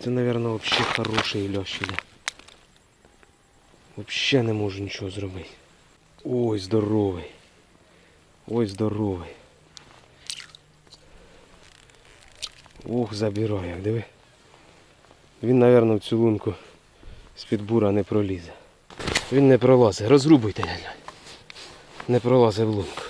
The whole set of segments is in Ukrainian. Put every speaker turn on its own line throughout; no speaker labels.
Це, мабуть, взагалі хороший лящ іде. Взагалі не можу нічого зробити. Ой, здоровий. Ой, здоровий. Ох, забирай, як диви. Він, мабуть, в цю лунку з-під бура не пролізе. Він не пролазить. Розрубуйте, дядя. Не пролазить в лунку.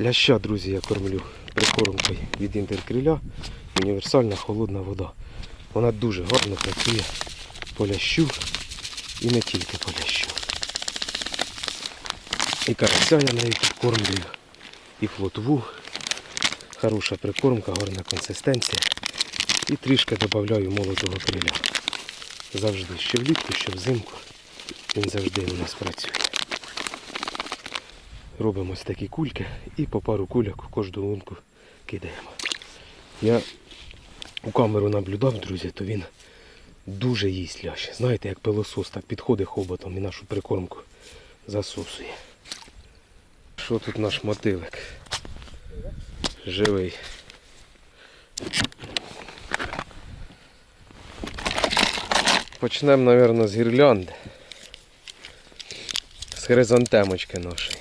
Ляща, друзі, я кормлю прикормкою від інтеркриля. Універсальна холодна вода. Вона дуже гарно працює по лящу і не тільки по лящу. І карася я нею підкормлюю, і плотву. Хороша прикормка, гарна консистенція. І трішки додаю молотого криля. Завжди, що влітку, що взимку. Він завжди у нас працює. Робимо ось такі кульки і по пару кульок в кожну лунку кидаємо. Я у камеру наблюдав, друзі, то він дуже їсть лящ. Знаєте, як пилосос так підходить хоботом і нашу прикормку засусує. Що тут наш мотилик? Живий. Почнемо, мабуть, з гірлянди. З хризантемочки нашої.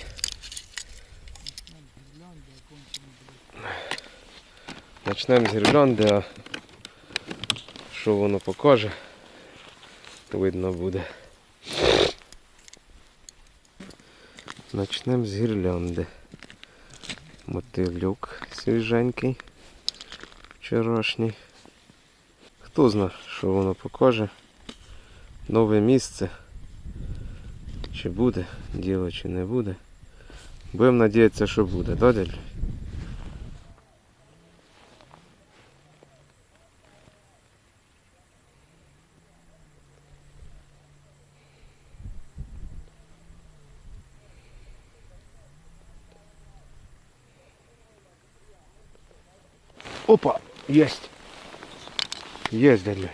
Почнемо з гірлянди, а що воно покаже, видно буде. Почнемо з гірлянди. Мотильок свіженький, вчорашній. Хто знає, що воно покаже. Нове місце. Чи буде діло, чи не буде. Будемо надіятися, що буде, да, дядь? Опа, есть. Есть, дядь.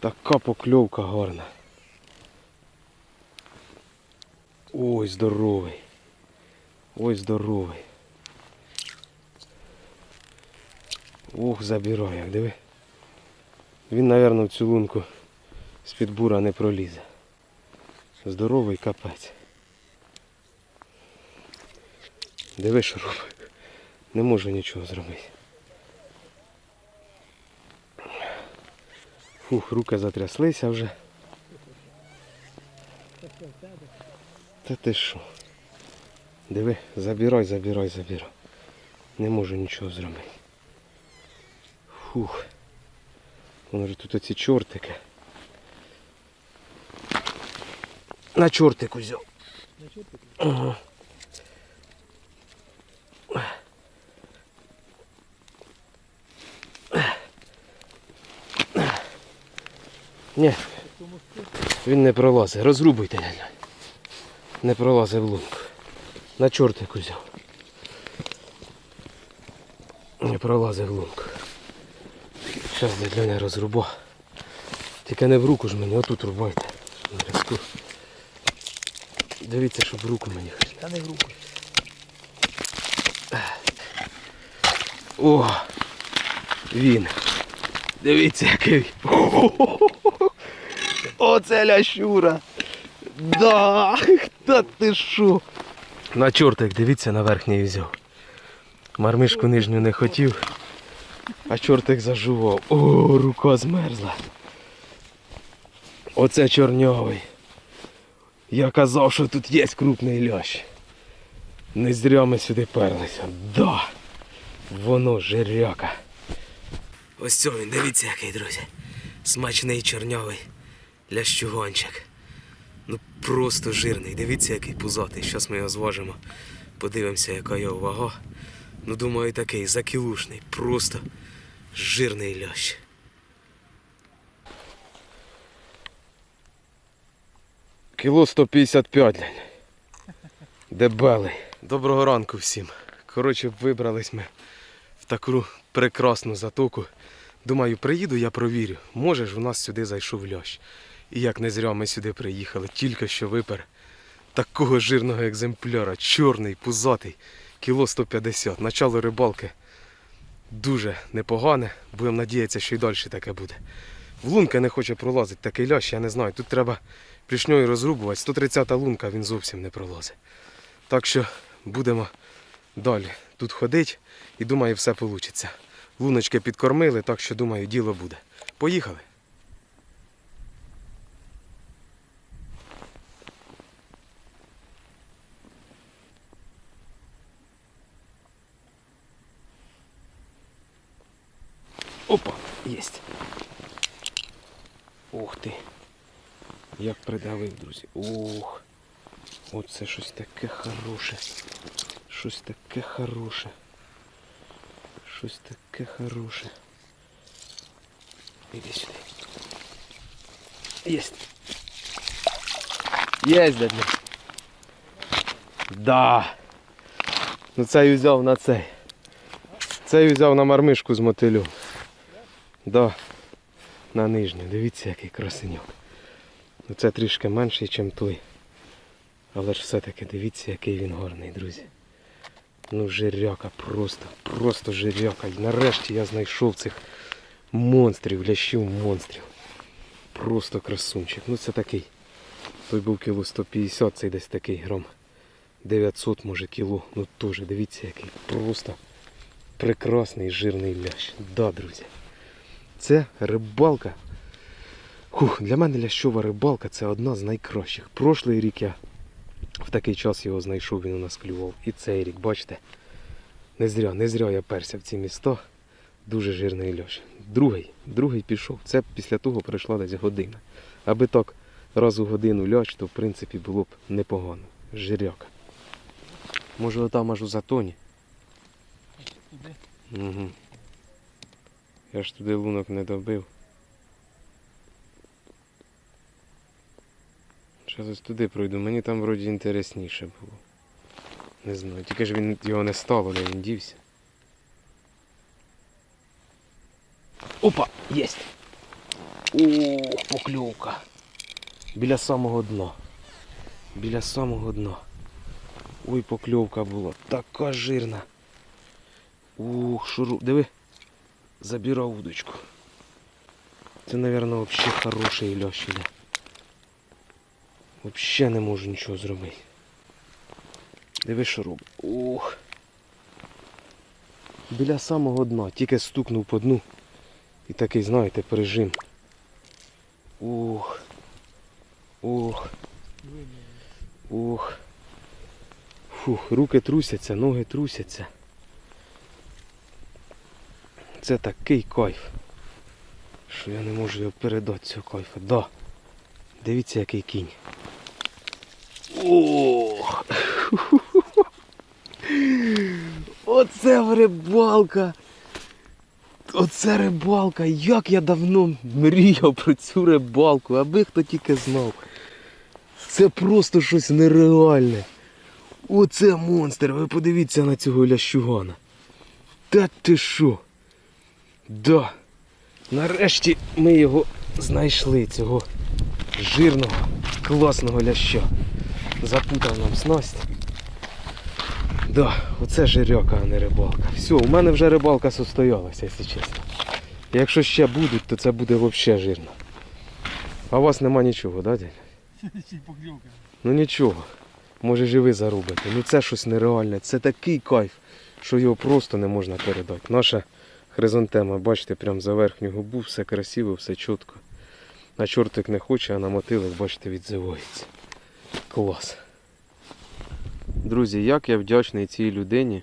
Така покльовка гарна. Ой, здоровий. Ой, здоровий. Ох, забирай, як диви. Він, мабуть, в цю лунку з-під бура не пролізе. Здоровий капець. Диви, що робить. Не можу нічого зробити. Фух, руки затряслися вже. Та ти що? Диви, забирай, забирай, забирай. Не можу нічого зробити. Фух. Воно тут оці чортики. На чортик взяв. Ага. Ні. Він не пролазить. Розрубуйте. Не пролазить в лунку. На чортик взяв. Не пролазить в лунку. Зараз дядь Леня розруба. Тільки не в руку ж мені, отут рубайте. Дивіться, щоб в руку мені.
Та не в руку.
О! Він. Дивіться, який. Оце лящура. Да! Та ти що? На чортик, дивіться, на верхній взяв. Мармишку нижню не хотів, а чортик зажував. О, рука змерзла. Оце чорнявий. Я казав, що тут є крупний лящ. Не зря ми сюди перлися. Да! Воно жиряка. Ось цього він, дивіться який, друзі. Смачний чорнявий лящугончик. Ну просто жирний. Дивіться, який пузатий. Зараз ми його зважимо. Подивимося, яка його вага. Ну, думаю, такий закілушний. Просто жирний лящ. Кіло 155, глянь. Дебелий. Доброго ранку всім. Коротше, вибрались ми в таку прекрасну затоку. Думаю, приїду, я провірю. Може ж у нас сюди зайшов лящ. І як не зря ми сюди приїхали, тільки що випер такого жирного екземпляра, чорний, пузатий, кіло 150. Начало рибалки дуже непогане. Будемо надіятися, що і далі таке буде. В лунка не хоче пролазити такий лящ, я не знаю. Тут треба плішньою розрубувати. 130 лунка він зовсім не пролазить. Так що будемо далі тут ходити і думаю, все вийде. Луночки підкормили, так що думаю, діло буде. Поїхали. Опа, єсть. Ух ти. Як придавив, друзі. Ух. Оце щось таке хороше. Щось таке хороше. Щось таке хороше. Іди сюди. Єсть. Єсть, дядя. Да. Ну цей взяв на цей. Цей взяв на мармишку з мотилю. Да. На нижню. Дивіться, який красеньок. Ну це трішки менший, ніж той. Але ж все-таки дивіться, який він гарний, друзі. Ну, жиряка, просто, просто жиряка. І нарешті я знайшов цих монстрів, лящів монстрів. Просто красунчик. Ну це такий. Той був кіло 150, цей десь такий грам. 900 може кіло. Ну теж, дивіться, який. Просто прекрасний жирний лящ. Да, друзі. Це рибалка. Хух, для мене лящова рибалка це одна з найкращих. Прошлий рік я в такий час його знайшов, він у нас клював. І цей рік, бачите, не зря, не зря я перся в ці міста. Дуже жирний льош. Другий, другий пішов. Це після того пройшла десь година. Аби так раз у годину ляч, то в принципі було б непогано. Жиряка. Може отам аж у затоні. Угу. Я ж туди лунок не добив. Зараз ось туди пройду, мені там вроді інтересніше було. Не знаю, тільки ж він його не стало, де він дівся. Опа! Єсть! Ох, покльовка. Біля самого дна. Біля самого дна. Ой, покльовка була. Така жирна. Ух, шуру. Диви. Забирав удочку. Це, мабуть, взагалі хороший лящ іде. Взагалі не можу нічого зробити. Диви, що робить. Ух. Біля самого дна. Тільки стукнув по дну. І такий, знаєте, пережим. Ух. Ух. Ух. Фух, руки трусяться, ноги трусяться. Це такий кайф, що я не можу його передати цього кайфу. Да. Дивіться, який кінь. Ох! Оце рибалка! Оце рибалка! Як я давно мріяв про цю рибалку, аби хто тільки знав. Це просто щось нереальне. Оце монстр, ви подивіться на цього лящугана. Та ти що? Да. Нарешті ми його знайшли, цього жирного, класного ляща. Запутав нам снасть. Да, оце жиряка, а не рибалка. Все, у мене вже рибалка состоялася, якщо чесно. Якщо ще будуть, то це буде взагалі жирно. А у вас нема нічого, да, дядь? Ну нічого. Може ж і ви заробите. Ну це щось нереальне. Це такий кайф, що його просто не можна передати. Наша хризантема, бачите, прям за верхню губу, все красиво, все чітко. На чортик не хоче, а на мотилик, бачите, відзивається. Клас. Друзі, як я вдячний цій людині,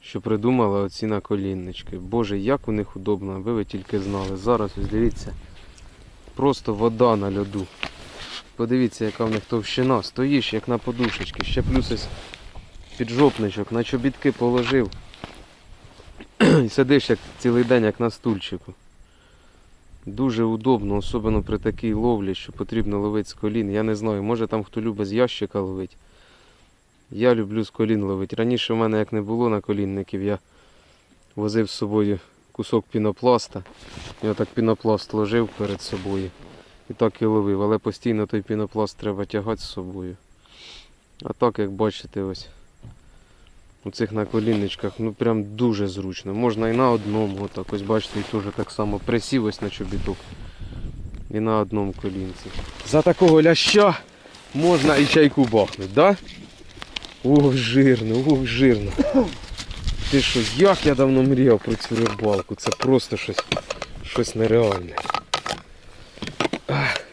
що придумала оці наколіннички. Боже, як у них удобно, аби ви тільки знали. Зараз ось дивіться. Просто вода на льоду. Подивіться, яка в них товщина. Стоїш, як на подушечки. Ще плюс ось піджопничок, на чобітки положив. І сидиш як цілий день, як на стульчику. Дуже удобно, особливо при такій ловлі, що потрібно ловити з колін. Я не знаю, може там хто любить з ящика ловити. Я люблю з колін ловити. Раніше в мене як не було наколінників, я возив з собою кусок пінопласта. Я так пінопласт ложив перед собою. І так і ловив, але постійно той пінопласт треба тягати з собою. А так, як бачите, ось у цих наколінничках, ну прям дуже зручно. Можна і на одному, отак ось бачите, і теж так само присів ось на чобіток. І на одному колінці. За такого ляща можна і чайку бахнути, да? Ох, жирно, ох, жирно. Ти що, як я давно мріяв про цю рибалку, це просто щось, щось нереальне.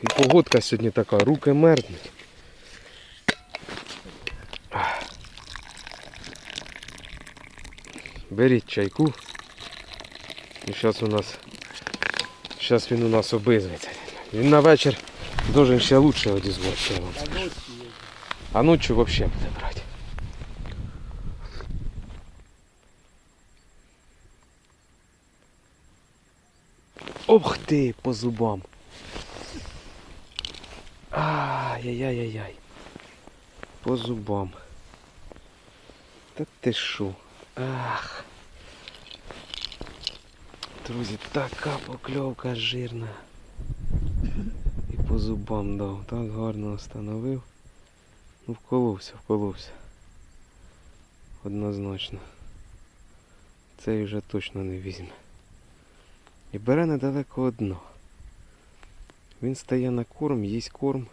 І погодка сьогодні така, руки мерзнуть. Беріть чайку. І зараз у нас. Зараз він у нас обизветься. Він на вечір должен ще лучше вам
А ночі
ночью вообще буде брати. Ох ти, по зубам. Ай-яй-яй-яй. По зубам. Та ти шо? Ах. Друзі, така покльовка жирна. І по зубам дав. Так гарно встановив. Ну, вколовся, вколовся. Однозначно. Цей вже точно не візьме. І бере недалеко одно. Він стає на корм, їсть корм.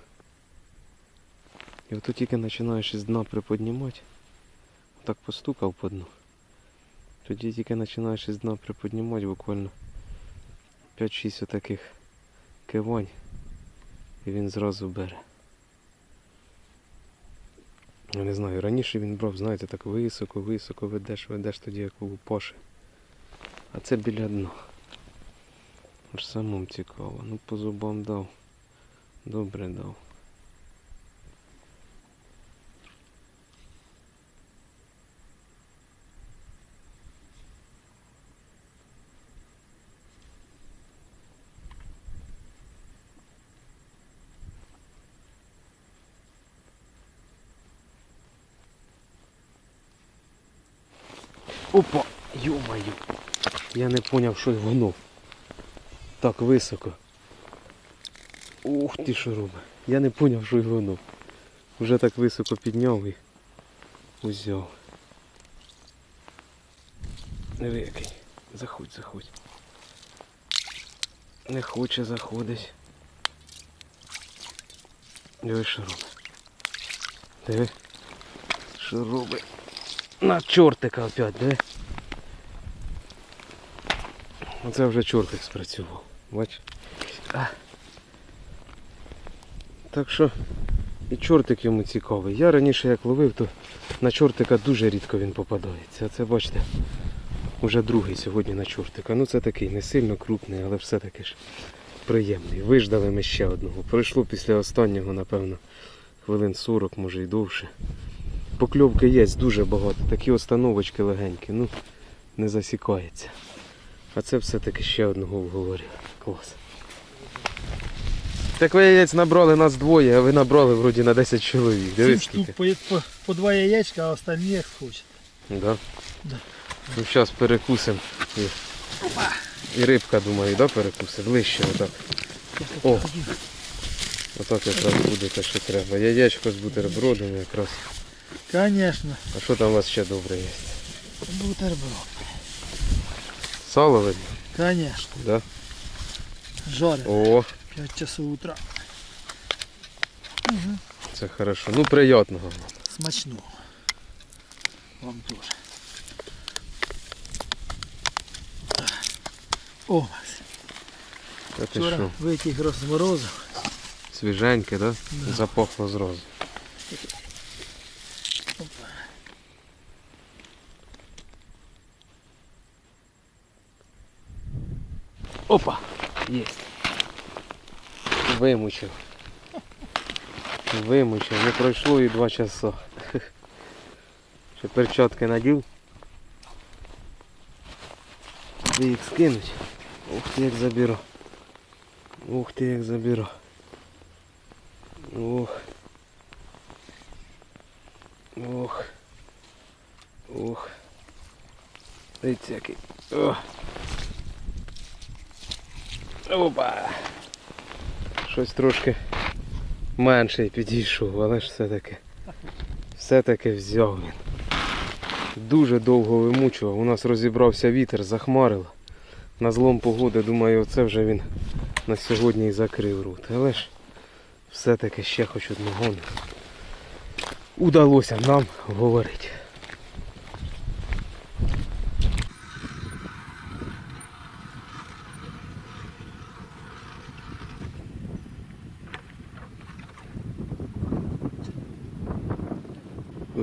І отут тільки починаєш із дна приподнімати. Так постукав по дну. Тоді тільки починаєш із дна приподнімати буквально 5-6 отаких кивань. І він зразу бере. Я не знаю, раніше він брав, знаєте, так високо, високо ведеш, ведеш тоді як у Паші. А це біля дна. Аж самому цікаво. Ну по зубам дав. Добре дав. Опа! Ё-моё! Я не поняв, що воно. Так високо. Ух ти що робить. Я не поняв, що воно. Вже так високо підняв і узяв. Диви який. Заходь, заходь. Не хоче заходить. Диви, що робить. Диви. Що робить. На чортика опять, диви. Оце вже чортик спрацював. Бач? Так що і чортик йому цікавий. Я раніше як ловив, то на чортика дуже рідко він попадається. А це бачите, вже другий сьогодні на чортика. Ну це такий не сильно крупний, але все-таки ж приємний. Виждали ми ще одного. Пройшло після останнього, напевно, хвилин 40, може і довше. Покльовки є дуже багато. Такі остановочки легенькі, ну не засікається. А це все-таки ще одного вговорю. Клас. Так ви яєць набрали нас двоє, а ви набрали вроді на 10 чоловік.
Сім
Дивись
штук по, по, по два яєчка, а остальні як хочете.
Да?
Да.
Ну зараз перекусимо. І, і рибка, думаю, да, перекусить. Ближче отак. О. Отак якраз буде те, що треба. Яєчко з бутербродом якраз.
Звісно,
А що там у вас ще добре є?
бутерброд.
Сало видно?
Звісно,
Да?
жарене.
О,
5 часов утра.
це хорошо. Ну приятного. вам.
Смачно. Вам теж. О, Макс,
Та ти
вчора
що?
витяг розморозив.
Свіженьке, да?
Да.
Запахло зразу. Опа! Есть. Вимучив. Вимучив. Не пройшло і два часа. Ще перчатки надів. Де їх скинуть? Ух, як заберу. Ух ти, як забіра. Ох. Ох. Ох. Дивіться який. О. Опа. Щось трошки менше підійшов, але ж все-таки. Все-таки взяв він. Дуже довго вимучував. У нас розібрався вітер, захмарило. На злом погоди, думаю, оце вже він на сьогодні і закрив рот. Але ж все-таки ще хоч одного удалося нам говорити.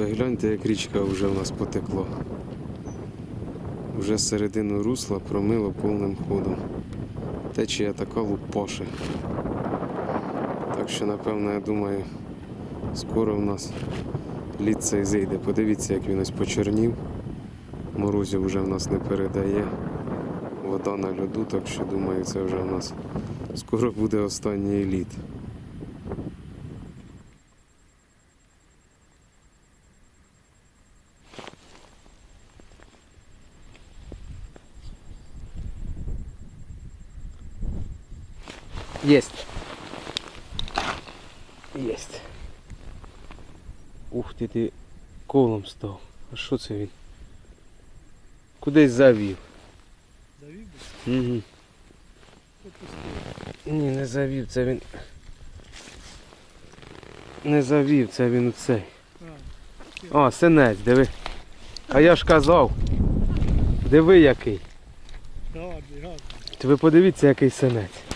Ви гляньте, як річка вже в нас потекла. Вже середину русла промило повним ходом. Течія така лупаше. Так що, напевно, я думаю, скоро в нас лід цей зійде. Подивіться, як він ось почорнів. Морозів вже в нас не передає. Вода на льоду, так що думаю, це вже в нас скоро буде останній лід. Есть. Есть. Ух ти ти колом став. А що це він? Кудись завів.
Завів.
Угу. Ні, не завів, це він. Не завів, це він у цей.
А,
А, синець, диви. А я ж казав. Диви який. Ти ви подивіться, який синець.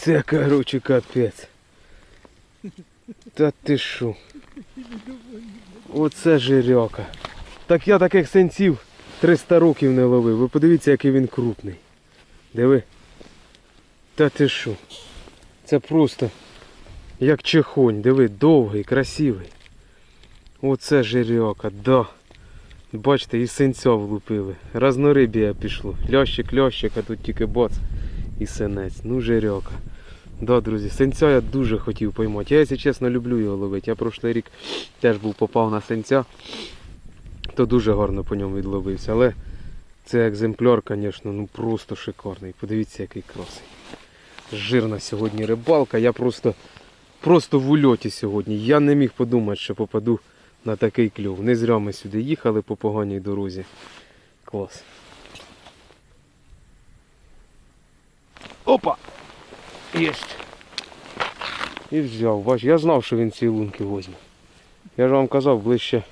Це короче капець. Та ти що? Оце жиряка. Так я таких синців 300 років не ловив. Ви подивіться, який він крупний. Диви. Та ти що? Це просто як чехонь. Диви, довгий, красивий. Оце жиряка, да. Бачите, і синця влупили. Разнорибія пішло. Лящик, лящик, а тут тільки бац і синець. Ну, жиряка. Да, друзі, синця я дуже хотів поймати. Я, якщо чесно, люблю його ловити. Я прошлий рік теж був попав на синця, то дуже гарно по ньому відловився. Але цей екземпляр, звісно, ну просто шикарний. Подивіться, який красий. Жирна сьогодні рибалка. Я просто, просто в ульоті сьогодні. Я не міг подумати, що попаду на такий клюв. Не зря ми сюди їхали по поганій дорозі. Клас. Опа! Єсть. І взяв. Бач, я знав, що він ці лунки возьме. Я ж вам казав, ближче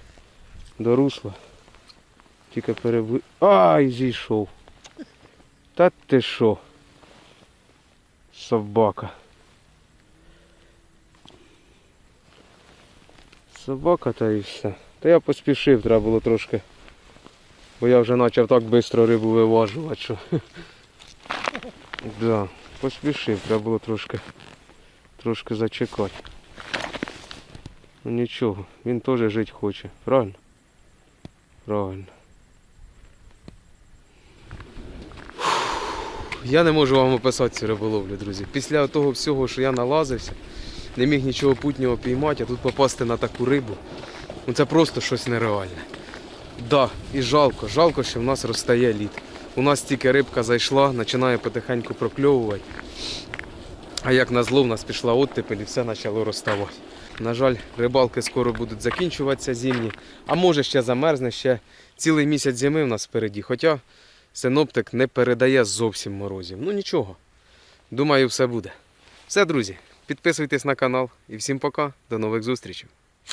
до русла. Тільки перебли... Ай, зійшов. Та ти що? Собака. Собака та і все. Та я поспішив, треба було трошки. Бо я вже почав так швидко рибу виважувати, що. Да, поспішив, треба було трошки, трошки зачекати. Ну нічого, він теж жити хоче, правильно? Правильно. Я не можу вам описати цю риболовлю, друзі. Після того всього, що я налазився, не міг нічого путнього піймати, а тут попасти на таку рибу. Ну це просто щось нереальне. Да, і жалко, жалко, що в нас розтає лід. У нас тільки рибка зайшла, починає потихеньку прокльовувати. А як назло, в нас пішла оттепель і все почало розставати. На жаль, рибалки скоро будуть закінчуватися зимні, а може ще замерзне, ще цілий місяць зими в нас впереді. Хоча синоптик не передає зовсім морозів. Ну нічого. Думаю, все буде. Все, друзі, підписуйтесь на канал і всім пока. До нових зустрічей.